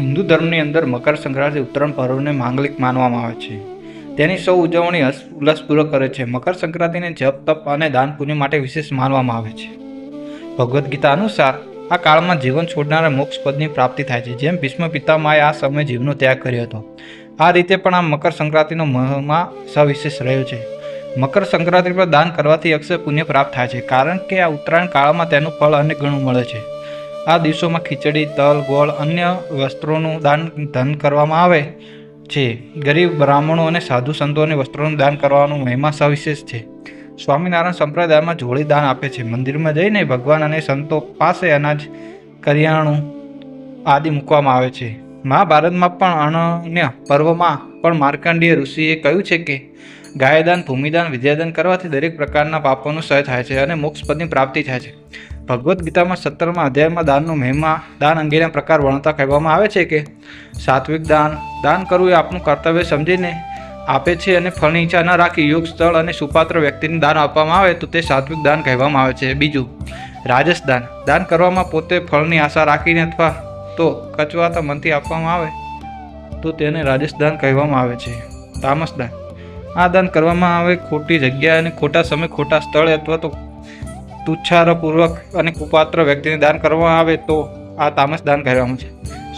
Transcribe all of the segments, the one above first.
હિન્દુ ધર્મની અંદર મકર સંક્રાંતિ ઉત્તરાયણ પર્વને માંગલિક માનવામાં આવે છે. તેની સૌ ઉજવણી હસ ઉલ્લાસપૂર્વક કરે છે. મકર સંક્રાંતિને જપ, તપ અને દાન પુણ્ય માટે વિશેષ માનવામાં આવે છે. ભગવદ્ ગીતા અનુસાર, આ કાળમાં જીવન છોડનારા મોક્ષ પદની પ્રાપ્તિ થાય છે. જેમ ભીષ્મ પિતામાએ આ સમયે જીવનો ત્યાગ કર્યો હતો. આ રીતે પણ આ મકર સંક્રાંતિનો મહિમા સવિશેષ રહ્યો છે. મકર સંક્રાંતિ પર દાન કરવાથી અક્ષય પુણ્ય પ્રાપ્ત થાય છે. કારણ કે આ ઉત્તરાયણ કાળમાં તેનું ફળ અનેક ગણું મળે છે. આ દિવસોમાં ખીચડી, તલ, ગોળ, અન્ય વસ્ત્રોનું દાન ધન કરવામાં આવે છે. ગરીબ, બ્રાહ્મણો અને સાધુ સંતોને વસ્ત્રોનું દાન કરવાનું મહિમા સવિશેષ છે. સ્વામિનારાયણ સંપ્રદાયમાં જોડી દાન આપે છે. મંદિરમાં જઈને ભગવાન અને સંતો પાસે અનાજ, કરિયાણું આદિ મૂકવામાં આવે છે. મહાભારતમાં પણ અનન્ય પર્વમાં પણ માર્કંડીય ઋષિએ કહ્યું છે કે, ગાયદાન, ભૂમિદાન, વિદ્યાદાન કરવાથી દરેક પ્રકારના પાપોનું સહય થાય છે અને મોક્ષપદની પ્રાપ્તિ થાય છે. ભગવદ્ ગીતામાં સત્તરમાં અધ્યાયમાં દાનનો મહિમા, દાન અંગેના પ્રકાર વર્ણતા કહેવામાં આવે છે કે, સાત્વિક દાન દાન કરવું એ આપનું કર્તવ્ય સમજીને આપે છે અને ફળની ઈચ્છા ન રાખી યોગ, સ્થળ અને સુપાત્ર વ્યક્તિને દાન આપવામાં આવે તો તે સાત્વિક દાન કહેવામાં આવે છે. બીજું, રાજસ દાન કરવામાં પોતે ફળની આશા રાખીને અથવા તો કચવાતા મનથી આપવામાં આવે તો તેને રાજસ કહેવામાં આવે છે. તામસદાન આ દાન કરવામાં આવે ખોટી જગ્યા અને ખોટા સમય ખોટા સ્થળે અથવા તો તુચ્છારપૂર્વક અને કુપાત્ર વ્યક્તિને દાન કરવામાં આવે તો આ તામસ દાન કહેવામાં છે.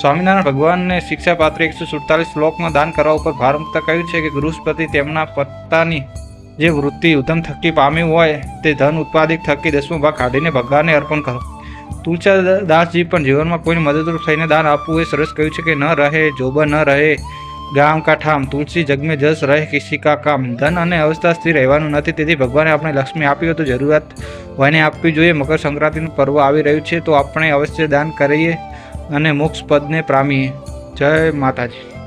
સ્વામિનારાયણ ભગવાનને શિક્ષાપાત્ર એકસો સુડતાલીસ શ્લોકમાં દાન કરવા ઉપર ભાર મૂકતા કહ્યું છે કે ગૃહસ્પતિ તેમના પત્તાની જે વૃત્તિ ઉધમ થકી પામ્યું હોય તે ધન ઉત્પાદિત થકી દસમો ભાગ કાઢીને ભગવાનને અર્પણ કરો. તુલસાદાસજી પણ જીવનમાં કોઈને મદદરૂપ થઈને દાન આપવું એ સરસ કહ્યું છે કે ન રહે જોબર ન રહે ગામ કા ઠામ તુલસી જગ મેં જસ રહે કિસી કા કામ. ધન અને અવસ્થા સ્થિર રહેવાનું નથી. તેથી ભગવાને આપણે લક્ષ્મી આપી હોય તો જરૂરિયાત હોયને આપવી જોઈએ. મકર સંક્રાંતિનું પર્વ આવી રહ્યું છે તો આપણે અવશ્ય દાન કરીએ અને મોક્ષ પદને પ્રામીએ. જય માતાજી.